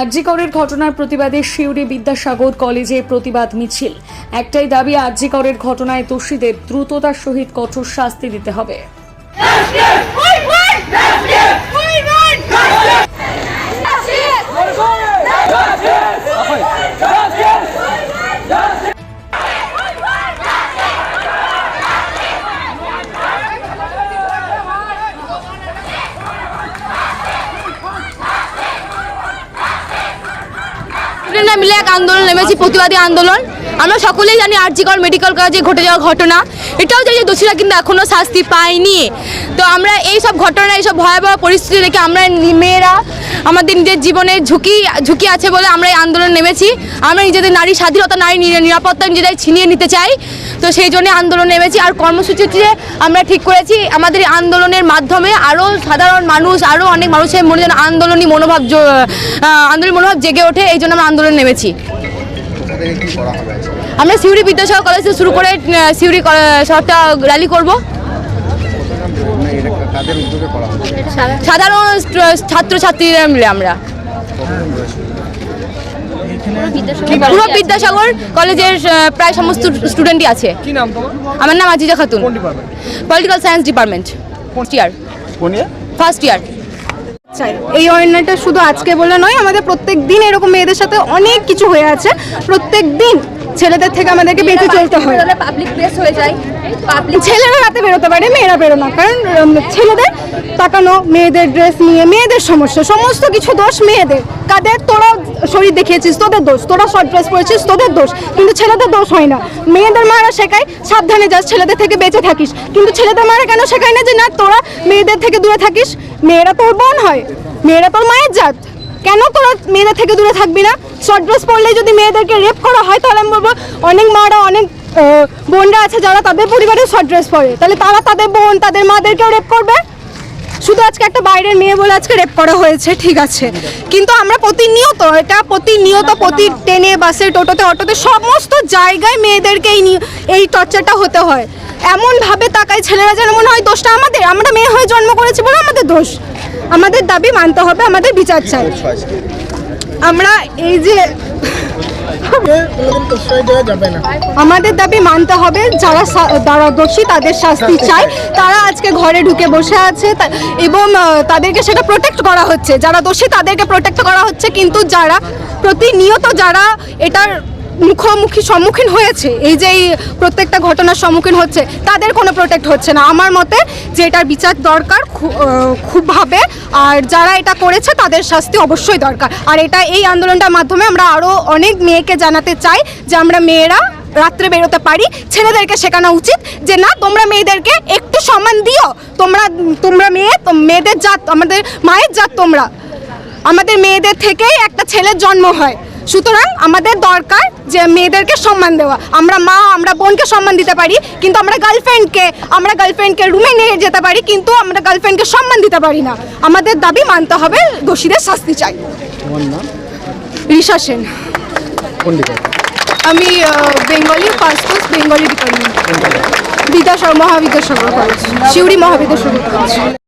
আরজিকরের ঘটনার প্রতিবাদে সিউড়ি বিদ্যাসাগর কলেজে প্রতিবাদ মিছিল। একটাই দাবি, আরজিকরের ঘটনায় দোষীদের দ্রুততার সহিত কঠোর শাস্তি দিতে হবে। স্টুডেন্টরা মিলে এক আন্দোলন নেমেছি, প্রতিবাদী আন্দোলন। আমরা সকলেই জানি আরজিকর মেডিকেল কলেজে ঘটে যাওয়া ঘটনা। এটাও জানি যে দোষীরা কিন্তু এখনও শাস্তি পায়নি। তো আমরা এই সব ঘটনা, এইসব ভয়াবহ পরিস্থিতি দেখে আমরা মেয়েরা আমাদের নিজের জীবনের ঝুঁকি ঝুঁকি আছে বলে আমরা এই আন্দোলন নেমেছি। আমরা নিজেদের নারী স্বাধীনতা নারী নিরাপত্তা নিজেরাই ছিনিয়ে নিতে চাই। তো সেই জন্য আন্দোলন নেমেছি। আর কর্মসূচিতে আমরা ঠিক করেছি আমাদের আন্দোলনের মাধ্যমে আরও সাধারণ মানুষ আরও অনেক মানুষের মনে যেন আন্দোলনী মনোভাব আন্দোলনী মনোভাব জেগে ওঠে এই জন্য আমরা আন্দোলন নেমেছি? আমরা সিউড়ি বিদ্যাসাগর কলেজ শুরু করে সিউড়ি শহরটা র্যালি করব। কাদের উদ্যোগে করা সাধারণ ছাত্রছাত্রীরা মিলে আমরা। পুরো বিদ্যাসাগর কলেজের প্রায় সমস্ত স্টুডেন্টই আছে। কি নাম তোমার? আমার নাম আজিজা খাতুন। কোন political science department first year কোন ইয়ে ফার্স্ট ইয়ার চাই। এই অন্যায়টা শুধু আজকে বলে নয় আমাদের প্রত্যেক দিন এরকম মেয়েদের সাথে অনেক কিছু হয়ে আছে। প্রত্যেক দিন ছেলেদের থেকে আমাদেরকে বেঁচে চলতে হয়। পাবলিক প্লেস হয়ে যায়। ছেলেরা রাতে বেরোতে পারে মেয়েরা বেরো না। কারণ ছেলেদের তাকানো মেয়েদের ড্রেস নিয়ে মেয়েদের সমস্যা। সমস্ত কিছু দোষ মেয়েদের। কাদের? তোরা শরীর দেখিয়েছিস তোদের দোষ। তোরা শর্ট ড্রেস পরেছিস তোদের দোষ। কিন্তু ছেলেদের দোষ হয় না। মেয়েদের মারা শেখায় সাবধানে যাস ছেলেদের থেকে বেঁচে থাকিস। কিন্তু ছেলেদের মারা কেন শেখায় না যে না তোরা মেয়েদের থেকে দূরে থাকিস? মেয়েরা তোর বোন হয়। মেয়েরা তোর মায়ের জাত। কেন তোরা মেয়েদের থেকে দূরে থাকবি না? শর্ট ড্রেস পরলে যদি মেয়েদেরকে রেপ করা হয়, তাহলে আমি বলব অনেক মারা, অনেক বোনরা আছে যারা তাদের পরিবারে শর্ট ড্রেস পরে। তাহলে তারা তাদের বোন, তাদের মাদেরকেও রেপ করবে। শুধু আজকে একটা বাইরের মেয়ে বলে আজকে রেপ করা হয়েছে, ঠিক আছে। কিন্তু আমরা প্রতিনিয়ত, এটা প্রতিনিয়ত, প্রতি ট্রেনে, বাসে, টোটোতে, অটোতে, সমস্ত জায়গায় মেয়েদেরকে এই এই টর্চারটা হতে হয়। এমনভাবে তাকায় ছেলেরা যেন মনে হয় দোষটা আমাদের, আমরা মেয়ে হয়ে জন্ম করেছি বলে আমাদের দোষ। আমাদের দাবি মানতে হবে, আমাদের বিচার চাই। আমরা এই যে আমাদের দাবি মানতে হবে যারা যারা দোষী তাদের শাস্তি চাই। তারা আজকে ঘরে ঢুকে বসে আছে এবং তাদেরকে সেটা প্রোটেক্ট করা হচ্ছে। যারা দোষী তাদেরকে প্রোটেক্ট করা হচ্ছে কিন্তু যারা প্রতিনিয়ত যারা এটার মুখোমুখি সম্মুখীন হয়েছে, এই যে এই প্রত্যেকটা ঘটনার সম্মুখীন হচ্ছে, তাদের কোনো প্রোটেক্ট হচ্ছে না। আমার মতে যে এটার বিচার দরকার খুবভাবে, আর যারা এটা করেছে তাদের শাস্তি অবশ্যই দরকার। আর এটা এই আন্দোলনটার মাধ্যমে আমরা আরও অনেক মেয়েকে জানাতে চাই, যে আমরা মেয়েরা রাত্রে বেরোতে পারি, ছেলেদেরকে শেখানো উচিত যে না, তোমরা মেয়েদেরকে একটু সম্মান দিও। তোমরা তোমরা মেয়ে মেয়েদের জাত, আমাদের মায়ের জাত তোমরা। আমাদের মেয়েদের থেকেই একটা ছেলের জন্ম হয়। সুতরাং আমাদের দরকার যে মেয়েদেরকে সম্মান দেওয়া। আমরা মা আমরা বোনকে সম্মান দিতে পারি কিন্তু আমরা গার্লফ্রেন্ডকে আমরা গার্লফ্রেন্ডকে রুমে নিয়ে যেতে পারি কিন্তু আমরা গার্লফ্রেন্ডকে সম্মান দিতে পারি না। আমাদের দাবি মানতে হবে দোষীদের শাস্তি চাই। ঋষা সেন। আমি Bengali first course Bengali department Vidyasagar মহাবিদ্যাসাগর college শিউরি মহাবিদ্যাসাগর কলেজ